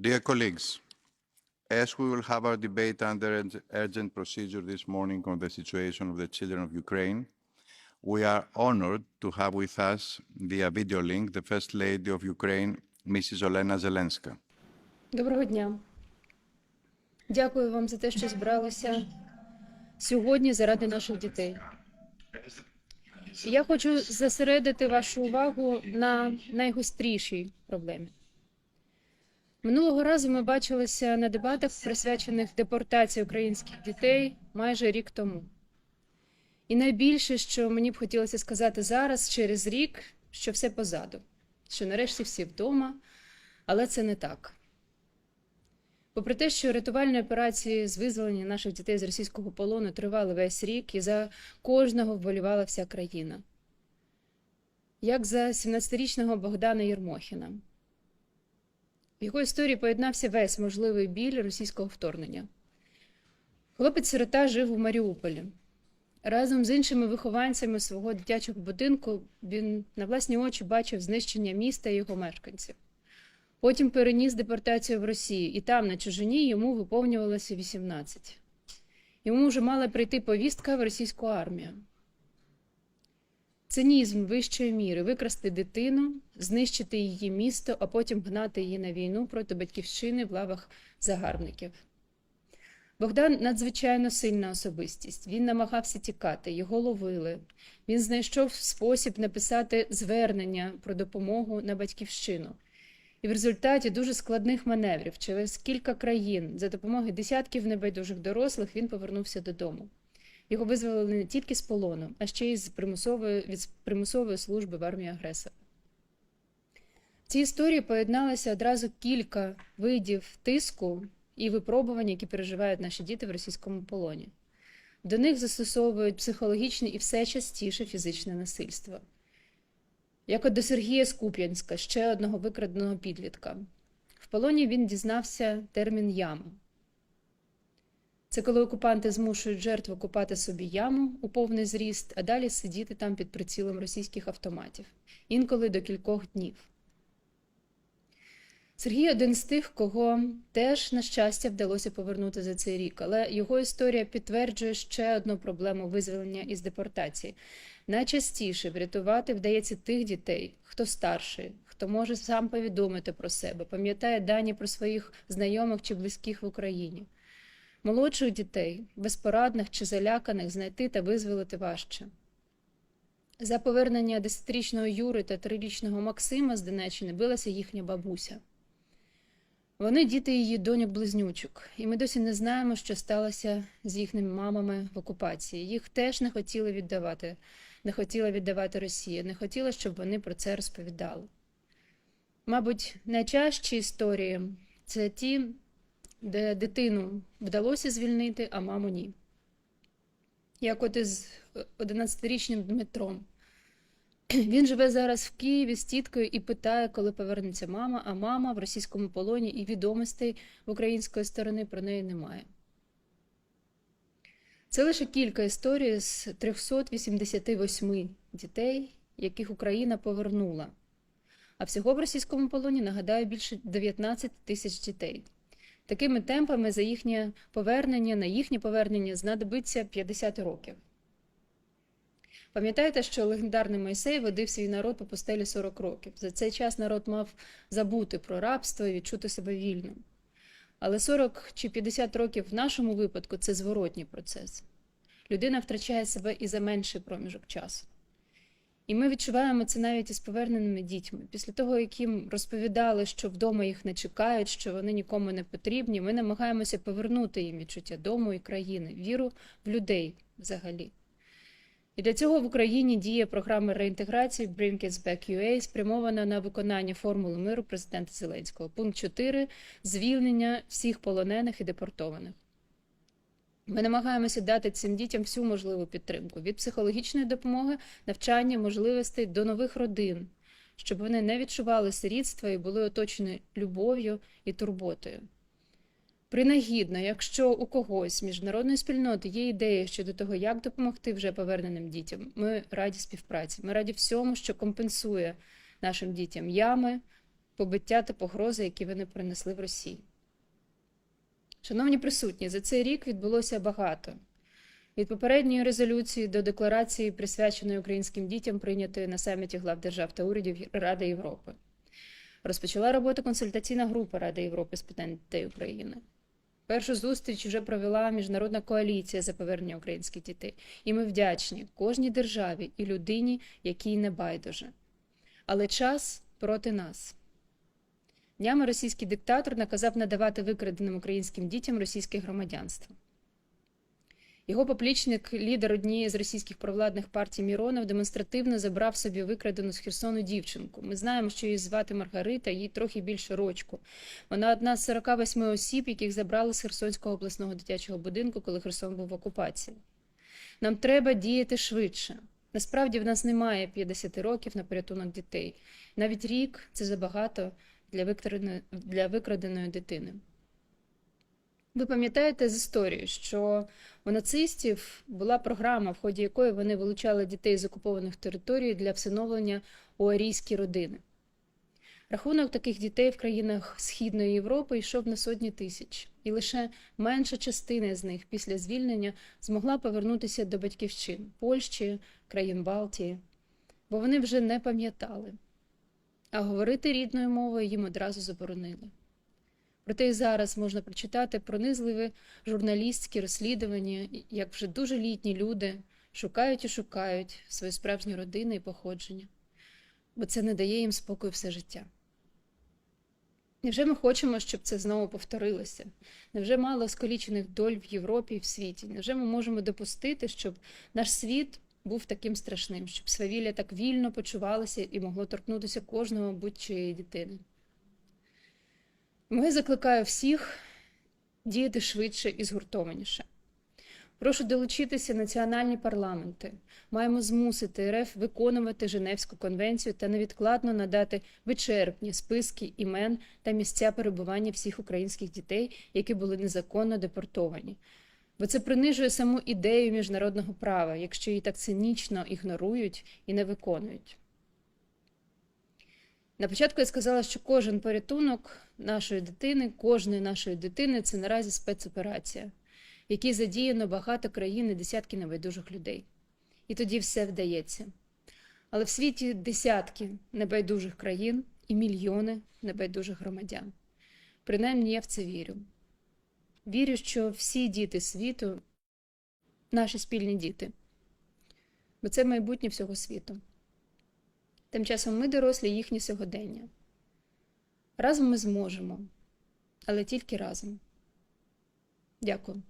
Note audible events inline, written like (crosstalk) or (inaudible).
Dear colleagues, as we will have our debate under urg- urgent procedure this morning on the situation of the children of Ukraine, we are honored to have with us via video link the First Lady of Ukraine, Mrs. Olena Zelenska. Доброго дня. Дякую вам за те, що збралися сьогодні заради наших дітей. Я хочу зосередити вашу увагу на найгострішій проблемі. Минулого разу ми бачилися на дебатах, присвячених депортації українських дітей майже рік тому. І найбільше, що мені б хотілося сказати зараз, через рік, що все позаду, що нарешті всі вдома, але це не так. Попри те, що рятувальні операції з визволення наших дітей з російського полону тривали весь рік, і за кожного вболівала вся країна. Як за 17-річного Богдана Єрмохіна. В його історії поєднався весь можливий біль російського вторгнення. Хлопець-сирота жив у Маріуполі. Разом з іншими вихованцями свого дитячого будинку він на власні очі бачив знищення міста і його мешканців. Потім переніс депортацію в Росію, і там, на чужині, йому виповнювалося 18. Йому вже мала прийти повістка в російську армію. Цинізм вищої міри викрасти дитину, знищити її місто, а потім гнати її на війну проти батьківщини в лавах загарбників. Богдан надзвичайно сильна особистість. Він намагався тікати, його ловили. Він знайшов спосіб написати звернення про допомогу на батьківщину. І в результаті дуже складних маневрів через кілька країн за допомогою десятків небайдужих дорослих він повернувся додому. Його визволили не тільки з полону, а ще й з примусової, від примусової служби в армії агресора. В цій історії поєдналося одразу кілька видів тиску і випробувань, які переживають наші діти в російському полоні. До них застосовують психологічне і все частіше фізичне насильство як от до Сергія Скуп'янська, ще одного викраденого підлітка. В полоні він дізнався термін яма. Це коли окупанти змушують жертву купати собі яму у повний зріст, а далі сидіти там під прицілом російських автоматів, інколи до кількох днів. Сергій один з тих, кого теж, на щастя, вдалося повернути за цей рік, але його історія підтверджує ще одну проблему визволення із депортації. Найчастіше врятувати вдається тих дітей, хто старший, хто може сам повідомити про себе, пам'ятає дані про своїх знайомих чи близьких в Україні. Молодших дітей, безпорадних чи заляканих, знайти та визволити важче. За повернення 10-річного Юри та 3-річного Максима з Донеччини билася їхня бабуся. Вони діти її доньок-близнючок, і ми досі не знаємо, що сталося з їхніми мамами в окупації. Їх теж не хотіли віддавати, не хотіла віддавати Росія, не хотіла, щоб вони про це розповідали. Мабуть, найчастіші історії це ті, де дитину вдалося звільнити, а маму ні. Як от із 11-річним Дмитром. (clears throat) Він живе зараз в Києві з тіткою і питає, коли повернеться мама, а мама в російському полоні і відомостей в української сторони про неї немає. Це лише кілька історій з 388 дітей, яких Україна повернула. А всього в російському полоні, нагадаю, більше 19 тисяч дітей. Такими темпами за їхнє повернення, на їхнє повернення знадобиться 50 років. Пам'ятаєте, що легендарний Мойсей водив свій народ по пустелі 40 років. За цей час народ мав забути про рабство і відчути себе вільним. Але 40 чи 50 років в нашому випадку це зворотній процес. Людина втрачає себе і за менший проміжок часу. І ми відчуваємо це навіть із поверненими дітьми. Після того, як їм розповідали, що вдома їх не чекають, що вони нікому не потрібні, ми намагаємося повернути їм відчуття дому і країни, віру в людей взагалі. І для цього в Україні діє програма реінтеграції Bring Kids Back UA, спрямована на виконання формули миру президента Зеленського. Пункт 4 звільнення всіх полонених і депортованих. Ми намагаємося дати цим дітям всю можливу підтримку від психологічної допомоги, навчання, можливостей до нових родин, щоб вони не відчували сирітства і були оточені любов'ю і турботою. Принагідно, якщо у когось міжнародної спільноти є ідея щодо того, як допомогти вже поверненим дітям, ми раді співпраці. Ми раді всьому, що компенсує нашим дітям ями, побиття та погрози, які вони принесли в Росії. Шановні присутні, за цей рік відбулося багато. Від попередньої резолюції до декларації, присвяченої українським дітям, прийнятої на саміті глав держав та урядів Ради Європи. Розпочала роботу консультаційна група Ради Європи з питань дітей України. Першу зустріч вже провела міжнародна коаліція за повернення українських дітей, і ми вдячні кожній державі і людині, якій не байдуже. Але час проти нас. Днями російський диктатор наказав надавати викраденим українським дітям російське громадянство. Його поплічник, лідер однієї з російських провладних партій Міронов, демонстративно забрав собі викрадену з Херсону дівчинку. Ми знаємо, що її звати Маргарита, їй трохи більше рочку. Вона одна з 48 осіб, яких забрали з Херсонського обласного дитячого будинку, коли Херсон був в окупації. Нам треба діяти швидше. Насправді в нас немає 50 років на порятунок дітей. Навіть рік це забагато для викраденої, для викраденої дитини. Ви пам'ятаєте з історії, що у нацистів була програма, в ході якої вони вилучали дітей з окупованих територій для всиновлення у арійські родини. Рахунок таких дітей в країнах Східної Європи йшов на сотні тисяч, і лише менша частина з них після звільнення змогла повернутися до батьківщин Польщі, країн Балтії, бо вони вже не пам'ятали, а говорити рідною мовою їм одразу заборонили. Проте і зараз можна прочитати пронизливе журналістські розслідування, як вже дуже літні люди шукають і шукають свої справжні родини і походження, бо це не дає їм спокою все життя. Невже ми хочемо, щоб це знову повторилося? Невже мало скалічених доль в Європі і в світі? Невже ми можемо допустити, щоб наш світ був таким страшним, щоб свавілля так вільно почувалося і могло торкнутися кожного будь-чиєї дитини? Я закликаю всіх діяти швидше і згуртованіше. Прошу долучитися національні парламенти. Маємо змусити РФ виконувати Женевську конвенцію та невідкладно надати вичерпні списки імен та місця перебування всіх українських дітей, які були незаконно депортовані. Бо це принижує саму ідею міжнародного права, якщо її так цинічно ігнорують і не виконують. На початку я сказала, що кожен порятунок нашої дитини, кожної нашої дитини це наразі спецоперація, в якій задіяно багато країн і десятки небайдужих людей. І тоді все вдається. Але в світі десятки небайдужих країн і мільйони небайдужих громадян. Принаймні я в це вірю. Вірю, що всі діти світу наші спільні діти, бо це майбутнє всього світу. Тим часом ми дорослі їхнє сьогодення. Разом ми зможемо, але тільки разом. Дякую.